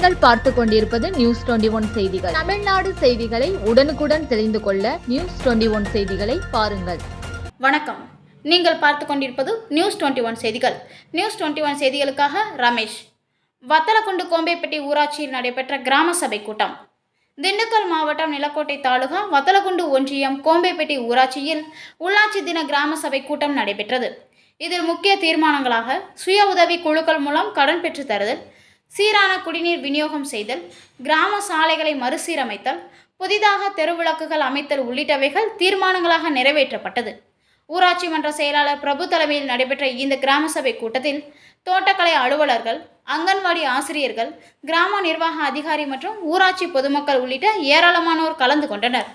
நீங்கள் பார்த்து கொண்டிருப்பது நியூஸ் டுவெண்டி ஒன் செய்திகள். தமிழ்நாடு செய்திகளை உடனுக்குடன் தெரிந்து கொள்ள நியூஸ் டுவெண்டி ஒன் செய்திகளை பாருங்கள். வணக்கம். நீங்கள் பார்த்து கொண்டிருப்பது நியூஸ் டுவெண்ட்டி ஒன் செய்திகள். நியூஸ் டுவெண்ட்டி ஒன் செய்திகளுக்காக ரமேஷ். வத்தலக்குண்டு கோம்பைப்பட்டி ஊராட்சியில் நடைபெற்ற கிராம சபை கூட்டம். திண்டுக்கல் மாவட்டம் நிலக்கோட்டை தாலுகா வத்தலக்குண்டு ஒன்றியம் கோம்பைப்பட்டி ஊராட்சியில் உள்ளாட்சி தின கிராம சபை கூட்டம் நடைபெற்றது. இதில் முக்கிய தீர்மானங்களாக சுய உதவி குழுக்கள் மூலம் கடன் பெற்று தருதல் சீரான குடிநீர் விநியோகம் செய்தல் கிராம சாலைகளை மறுசீரமைத்தல் புதிதாக தெருவிளக்குகள் அமைத்தல் உள்ளிட்டவைகள் தீர்மானங்களாக நிறைவேற்றப்பட்டது. ஊராட்சி மன்ற செயலாளர் பிரபு தலைமையில் நடைபெற்ற இந்த கிராம சபை கூட்டத்தில் தோட்டக்கலை அலுவலர்கள் அங்கன்வாடி ஆசிரியர்கள் கிராம நிர்வாக அதிகாரி மற்றும் ஊராட்சி பொதுமக்கள் உள்ளிட்ட ஏராளமானோர் கலந்து கொண்டனர்.